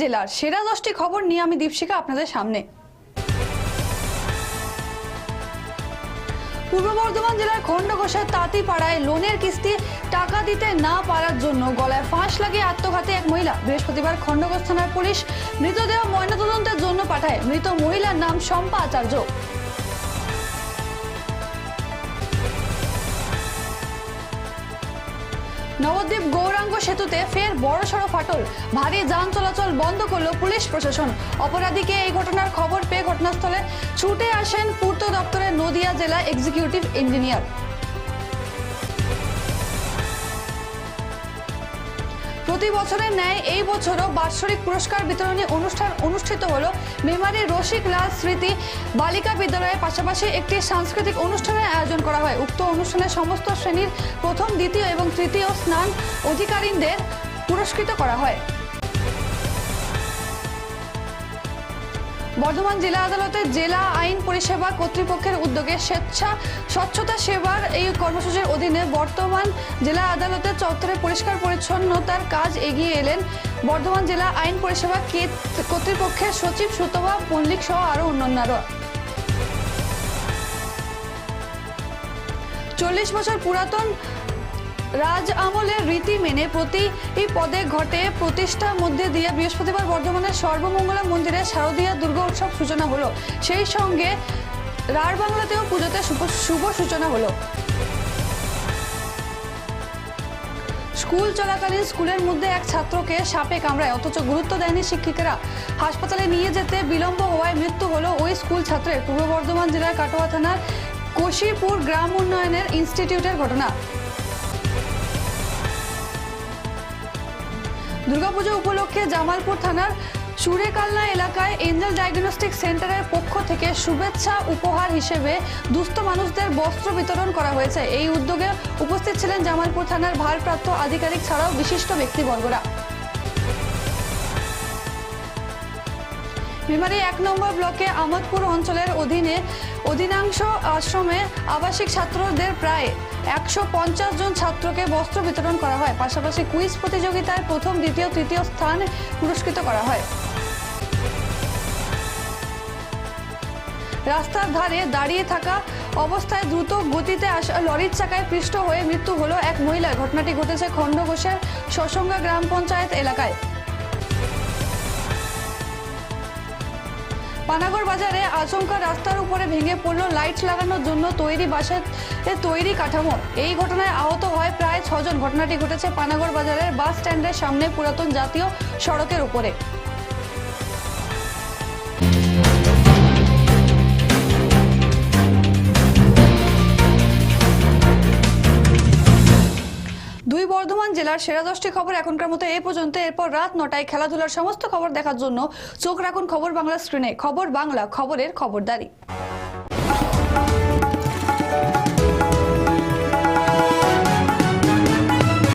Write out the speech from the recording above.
জেলার সেরা দশটি খবর নিয়ে আমি দীপশিকা আপনাদের সামনে। পূর্ব বর্ধমান জেলার খণ্ডঘোষের তাঁতিপাড়ায় লোনের কিস্তি টাকা দিতে না পারার জন্য গলায় ফাঁস লাগিয়ে আত্মঘাতী এক মহিলা। বৃহস্পতিবার খণ্ডঘোষ থানার পুলিশ মৃতদেহ ময়নাতদন্তের জন্য পাঠায়। মৃত মহিলার নাম শম্পা আচার্য। নবদ্বীপ গৌরাঙ্গ সেতুতে বড়সড় ফাটল। ভারী যান চলাচল বন্ধ করল পুলিশ প্রশাসন। অপরাধীকে এই ঘটনার খবর পেয়ে ঘটনাস্থলে ছুটে আসেন পূর্ত দপ্তরের নদিয়া জেলা এক্সিকিউটিভ ইঞ্জিনিয়ার প্রতি বছরের ন্যায় এই বছরও বাৎসরিক পুরস্কার বিতরণী অনুষ্ঠান অনুষ্ঠিত হলো মেমারি রসিক লাল স্মৃতি বালিকা বিদ্যালয়ের পাশাপাশি একটি সাংস্কৃতিক অনুষ্ঠানের আয়োজন করা হয়। উক্ত অনুষ্ঠানে সমস্ত শ্রেণির প্রথম, দ্বিতীয় এবং তৃতীয় স্নান অধিকারীদের পুরস্কৃত করা হয়। বর্ধমান জেলা আদালতের জেলা আইন পরিষেবা কর্তৃপক্ষের উদ্যোগে স্বেচ্ছা স্বচ্ছতা সেবার এই কর্মসূচির অধীনে বর্তমান জেলা আদালতের চত্বরে পরিষ্কার পরিচ্ছন্নতার কাজ এগিয়ে এলেন বর্ধমান জেলা আইন পরিষেবা কর্তৃপক্ষের সচিব সুতবা মল্লিক সহ আরও অন্যান্যরা। চল্লিশ বছর পুরাতন রাজ আমলের রীতি মেনে প্রতি এই পদে ঘটে প্রতিষ্ঠার মধ্যে দিয়ে বৃহস্পতিবার বর্ধমানের সর্বমঙ্গলা মন্দিরে শারদীয়া দুর্গা উৎসব সূচনা হলো। সেই সঙ্গে রার বাংলাতেও পুজোতে শুভ শুভ সূচনা হলো। স্কুল চলাকালীন স্কুলের মধ্যে এক ছাত্রকে সাপে কামড়ায়, অথচ গুরুত্ব দেয়নি শিক্ষিকারা। হাসপাতালে নিয়ে যেতে বিলম্ব হওয়ায় মৃত্যু হলো ওই স্কুল ছাত্রের। পূর্ব বর্ধমান জেলার কাটোয়া থানার কোশিপুর গ্রাম উন্নয়নের ইনস্টিটিউটের ঘটনা। দুর্গাপুজো উপলক্ষে জামালপুর থানার সুরেকালনা এলাকায় এঞ্জেল ডায়াগনস্টিক সেন্টারের পক্ষ থেকে শুভেচ্ছা উপহার হিসেবে দুস্থ মানুষদের বস্ত্র বিতরণ করা হয়েছে। এই উদ্যোগে উপস্থিত ছিলেন জামালপুর থানার ভারপ্রাপ্ত আধিকারিক ছাড়াও বিশিষ্ট ব্যক্তিবর্গরা। মেমারি এক নম্বর ব্লকে আমোদপুর অঞ্চলের অধীনে অধিকাংশ আশ্রমে আবাসিক ছাত্রদের প্রায় একশো পঞ্চাশ জন ছাত্রকে বস্ত্র বিতরণ করা হয়। পাশাপাশি কুইজ প্রতিযোগিতায় প্রথম, দ্বিতীয়, তৃতীয় স্থান পুরস্কৃত করা হয়। রাস্তার ধারে দাঁড়িয়ে থাকা অবস্থায় দ্রুত গতিতে আসা লরির চাকায় পৃষ্ঠ হয়ে মৃত্যু হলো এক মহিলার। ঘটনাটি ঘটেছে খণ্ডঘোষের সসঙ্গা গ্রাম পঞ্চায়েত এলাকায়। পানাগড় বাজারে আচমকা রাস্তার উপরে ভেঙে পড়ল লাইট লাগানোর জন্য তৈরি বাসের তৈরি কাঠামো। এই ঘটনায় আহত হয় প্রায় ছজন। ঘটনাটি ঘটেছে পানাগড় বাজারের বাস স্ট্যান্ডের সামনে পুরাতন জাতীয় সড়কের উপরে। জেলার সেরা দশটি খবর এখনকার মতো এ পর্যন্ত। এরপর রাত নটায় খেলাধুলার সমস্ত খবর দেখার জন্য চোখ রাখুন খবর বাংলা স্ক্রিনে। খবর বাংলা, খবরের খবরদারি।